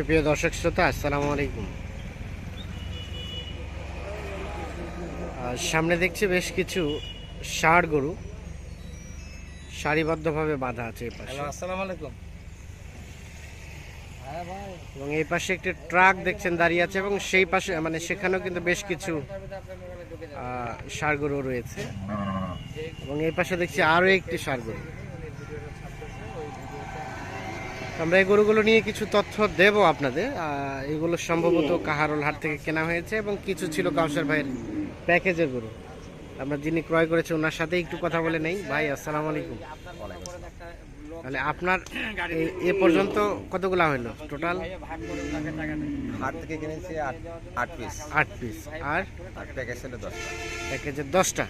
সুপ্রিয় দর্শক শ্রোতা আসসালামু আলাইকুম। সামনে দেখছি বেশ কিছু ষাঁড় গরু। সারিবদ্ধভাবে বাঁধা আছে এই পাশে। আসসালামু আলাইকুম। হ্যাঁ এবং এই পাশে একটি ট্রাক দেখছেন দাঁড়িয়ে আছে এবং সেই পাশে মানে সেখানেও কিন্তু বেশ কিছু আহ, ষাঁড় গরু রয়েছে। এবং এই পাশে দেখছি আরও একটি ষাঁড় গরু। আমরা এই গরুগুলো নিয়ে কিছু তথ্য দেব আপনাদের। এগুলো সম্ভবত কাহারোল হাট থেকে কেনা হয়েছে এবং কিছু ছিল কাউসার ভাইয়ের প্যাকেজের গরু। আমরা যিনি ক্রয় করেছে ওনার সাথে একটু কথা বলে নেই। ভাই আসসালাম আলাইকুম। তাহলে আপনার এ- পর্যন্ত কতগুলা হলো টোটাল হাট থেকে কিনেছি আট পিস আট পিস আর? প্যাকেজ দশটা। প্যাকেজের দশটা।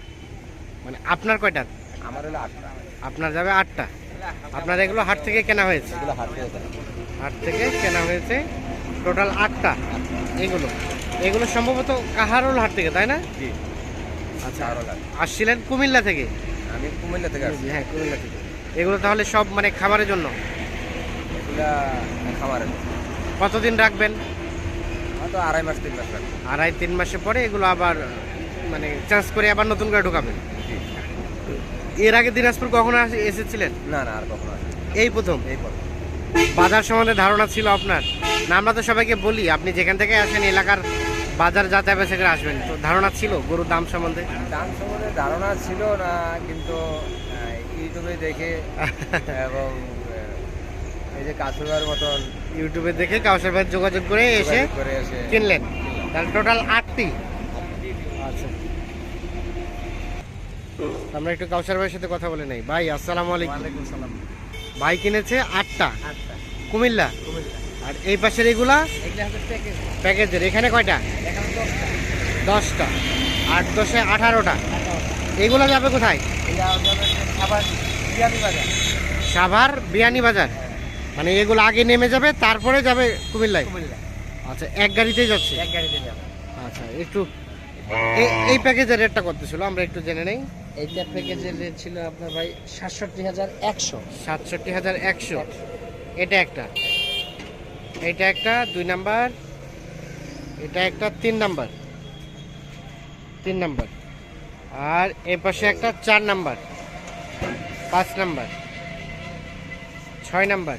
মানে আপনার কয়টা? আমার হলো আটটা। আপনার যাবে আটটা। আপনার এগুলো হাট থেকে কেনা হয়েছে? হাট থেকে কেনা। হয়েছে। টোটাল আটটা। এগুলো। এগুলো সম্ভবত কাহারোল হাট থেকে তাই না? আচ্ছা। আসছিলেন কুমিল্লা থেকে? আমি কুমিল্লা থেকে আসছি। হ্যাঁ কুমিল্লা থেকে। এগুলো তাহলে সব মানে খাবারের জন্য? খামারের কতদিন রাখবেন? হয়তো আড়াই মাস তিন মাস লাগবে আড়াই তিন মাসে পরে এগুলো আবার মানে চান্স করে আবার নতুন করে ঢোকাবেন? এর আগে দিনাজপুর কখনো এসেছিলেন? না না আর কখনো এই প্রথম? এই পর বাজার সম্বন্ধে ধারণা ছিল আপনার? না আমরা তো সবাইকে বলি আপনি যেখান থেকে আসেন এলাকার বাজার যাতায়াত সেখানে আসবেন। তো ধারণা ছিল গরুর দাম সম্বন্ধে? দাম সম্বন্ধে ধারণা ছিল না কিন্তু ইউটিউবে দেখে এবং এই যে কাছুয়ার মতন ইউটিউবে দেখে কাউসার ভাই যোগাযোগ করে এসে যোগাযোগ করে এসে কিনলেন। তাহলে টোটাল আটটি। আচ্ছা। আমরা একটু কাউসার ভাইয়ের সাথে কথা বলে নেই। ভাই আসসালামু আলাইকুম। সালাম। ভাই কিনেছে আটটা? আটটা। কুমিল্লা? আর এই পাশের এগুলা? প্যাকেজের। এখানে কয়টা? এখানে দশটা। আট দশে আঠারোটা। এগুলো যাবে কোথায়? এটা যাবে খাবার বিরিয়ানি বাজার। সাভার বিয়ানি বাজার? মানে এগুলো আগে নেমে যাবে তারপরে যাবে কুমিল্লায়? কুমিল্লা। আচ্ছা এক গাড়িতেই যাচ্ছে? এক গাড়িতে যাবে। আচ্ছা একটু এই প্যাকেজের রেটটা কত ছিল? আমরা একটু জেনে নেই। এইটা প্যাকেজের রেট ছিল আপনার ভাই সাতষট্টি হাজার একশো। সাতষট্টি হাজার একশো। এটা একটা। এটা একটা, দুই নাম্বার। এটা একটা, তিন নাম্বার। তিন নাম্বার। আর এ পাশে একটা চার নাম্বার। পাঁচ নাম্বার। ছয় নাম্বার।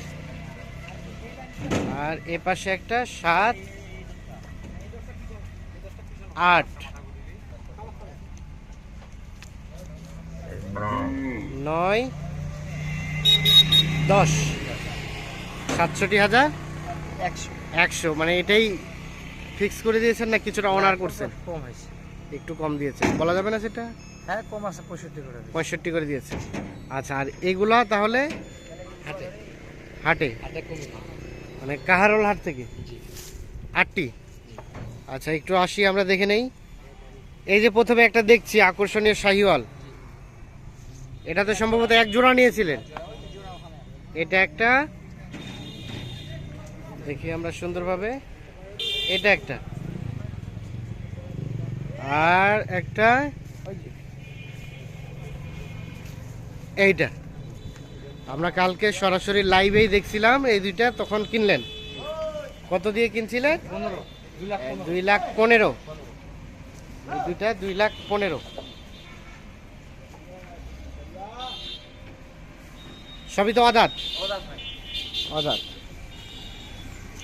আর এ পাশে একটা সাত, আট। নয় দশ। সাতষট্টি হাজার? একশো। একশো মানে এটাই ফিক্স করে দিয়েছেন না কিছুটা অনার করছেন? কম হয়েছে। একটু কম দিয়েছেন। বলা যাবে না সেটা? হ্যাঁ কম আছে পঁয়ষট্টি করে পঁয়ষট্টি করে দিয়েছে আচ্ছা আর এগুলা তাহলে? হাটে। হাটে? হাটে মানে কাহারোল হাট থেকে? আটটি? আচ্ছা একটু আসি আমরা দেখে নেই। এই যে প্রথমে একটা দেখছি আকর্ষণীয় শাহিওয়াল। এটা তো সম্ভবত এক জোড়া নিয়েছিলেন। এটা একটা। দেখি আমরা সুন্দরভাবে। এটা একটা। আর একটা। এইটা। আমরা কালকে সরাসরি লাইভেই দেখছিলাম এই দুইটা তখন কিনলেন। কত দিয়ে কিনছিলেন? দুই লাখ পনেরো। দুইটা দুই লাখ পনেরো। সবই তো আদাত? আদাত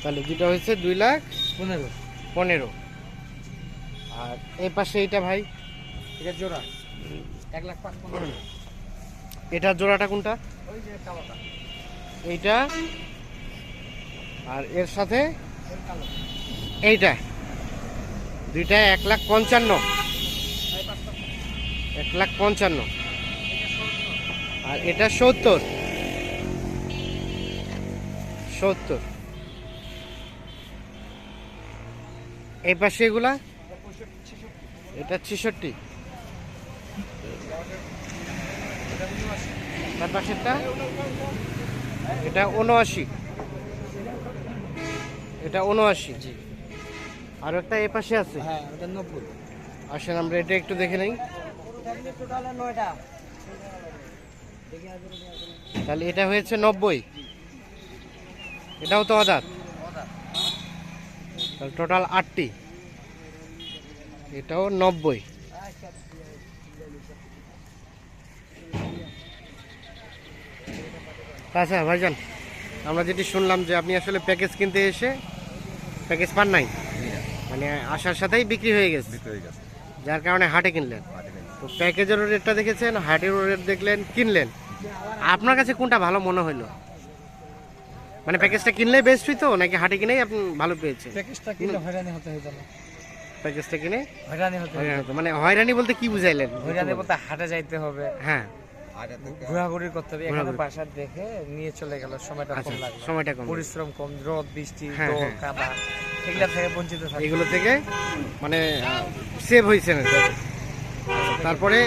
তাহলে দুইটা হয়েছে দুই লাখ পনেরো। পনেরো। আর এই পাশে এইটা ভাই? এটা জোড়া। এক লাখ পাঁচ পনেরো। এটা জোড়াটা কোনটা? ওই যে কালোটা। এইটা। আর এর সাথে? এইটা। দুইটা এক লাখ পঞ্চান্ন। এক লাখ পঞ্চান্ন। আর এটা সত্তর। সত্তর। এই পাশে এগুলা? এটা ছেষট্টি। তার পাশেরটা? এটা উনআশি এটা উনআশি জি। আর একটা এ পাশে আছে? হ্যাঁ আসেন আমরা এটা একটু দেখে নেই। তাহলে এটা হয়েছে নব্বই। এটাও তো ওটা তাহলে টোটাল আটটি। এটাও নব্বই। আচ্ছা ভাইজান আমরা যেটি শুনলাম যে আপনি আসলে প্যাকেজ কিনতে এসে প্যাকেজ পান নাই। মানে আসার সাথেই বিক্রি হয়ে গেছে। হয়ে গেছে। যার কারণে হাটে কিনলেন। তো প্যাকেজের রেটটা দেখেছেন হাটের রেট দেখলেন কিনলেন। আপনার কাছে কোনটা ভালো মনে হলো? মানে প্যাকেজটা কিনলেই বেস্ট হইতো নাকি হাটে কিনেই আপনি ভালো পেয়েছেন? প্যাকেজটা কিনলে হয়রানি হতে হইতো না। প্যাকেজটা কিনে হয়রানি হতে। মানে হয়রানি বলতে কি বুঝাইলেন? হয়রানি বলতে হাটে যাইতে হবে। হ্যাঁ। ঘোরাঘুরি করতে হবে। এখানে। বাসার দেখে নিয়ে চলে গেল। সময়টা আচ্ছা কম লাগল। সময়টা কম পরিশ্রম কম রোদ বৃষ্টি হ্যাঁ, দৌড় হ্যাঁ। কাদা এগুলা থেকে বঞ্চিত থাকে এগুলো থেকে মানে সেভ হয়েছে না তারপরে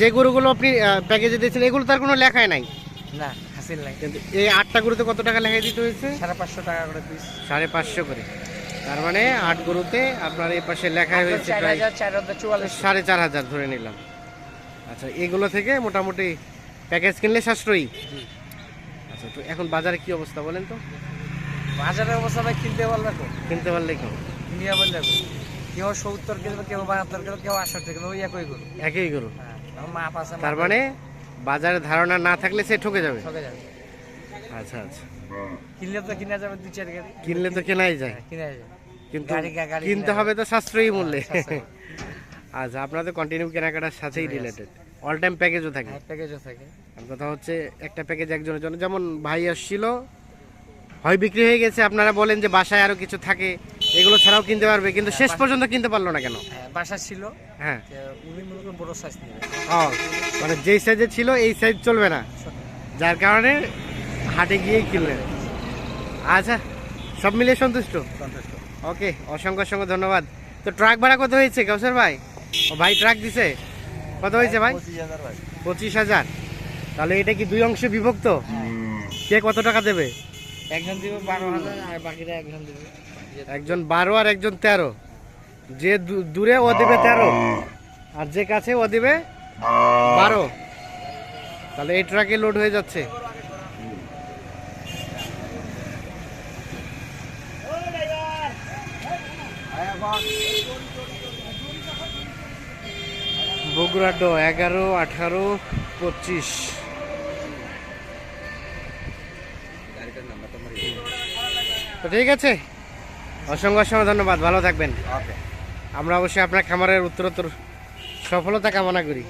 যে গরুগুলো আপনি প্যাকেজে দিয়েছেন এগুলো তার কোনো লেখাই নাই? না। হাসিল নাই। কিন্তু এই আটটা গরুতে কত টাকা লেখাই দিতে হয়েছে? সাড়ে পাঁচশো টাকা করে পিস সাড়ে পাঁচশো করে। তার মানে আট গরুতে আপনার এই পাশে লেখা হয়েছে সাড়ে চার হাজার ধরে নিলাম। আচ্ছা এগুলো থেকে মোটামুটি প্যাকেজ কিনলে সাশ্রয়ী। আচ্ছা তো এখন বাজারে কি অবস্থা বলেন তো? বাজারের অবস্থা ভাই কিনতে পারলে তো। কিনতে পারলে কেউ বললে তো। কেউ সত্তর কিলো কেউ বাহাত্তর কিলো কেউ আষট্টি কিলো ওই একই গরু। একই গরু। হ্যাঁ মাপ আছে তার মানে বাজারে ধারণা না থাকলে সে ঠকে যাবে। ঠকে যাবে। আচ্ছা আচ্ছা। কিনলে তো কিনা যাবে দুই চার গাড়ি। কিনলে তো কেনাই যায়। হ্যাঁ, কিনা কিন্তু গাড়ি গাড়ি কিনতে হবে তো সাশ্রয়ী মূল্যে। আচ্ছা আপনাদের কন্টিনিউ কেনাকাটার সাথেই রিলেটেড অল টাইম প্যাকেজও থাকে। হ্যাঁ প্যাকেজও থাকে। কথা হচ্ছে একটা প্যাকেজ একজনের জন্য। যেমন ভাই আসছিল হয় বিক্রি হয়ে গেছে আপনারা বলেন যে বাসায় আরও কিছু থাকে। এগুলো ছাড়াও কিনতে পারবে কিন্তু শেষ পর্যন্ত কিনতে পারল না কেন? হ্যাঁ, বাসা ছিল। হ্যাঁ। উনি মনে বড় সাইজ নেবে। ও মানে যেই সাইজে ছিল এই সাইজ চলবে না। যার কারণে হাটে গিয়েই কিনলেন। আচ্ছা সব মিলিয়ে সন্তুষ্ট? সন্তুষ্ট। ওকে অসংখ্য অসংখ্য ধন্যবাদ। তো ট্রাক ভাড়া কত হয়েছে কাউসার ভাই? ও ভাই ট্রাক দিছে? কত হয়েছে ভাই? পঁচিশ হাজার ভাই। পঁচিশ হাজার। তাহলে এটা কি দুই অংশে বিভক্ত? কে কত টাকা দেবে? একজন দিবে বারো হাজার আর বাকিটা একজন দিবে। একজন বারো আর একজন তেরো। যে দূরে, ও দিবে তেরো। আর যে কাছে, ও দিবে বারো। তাহলে এই ট্রাকে লোড হয়ে যাচ্ছে। বগুড়া ডো এগারো, আঠারো, পঁচিশ। তো ঠিক আছে? অসংখ্য অসংখ্য ধন্যবাদ ভালো থাকবেন। আমরা অবশ্যই আপনার খামারের উত্তরোত্তর সফলতা কামনা করি।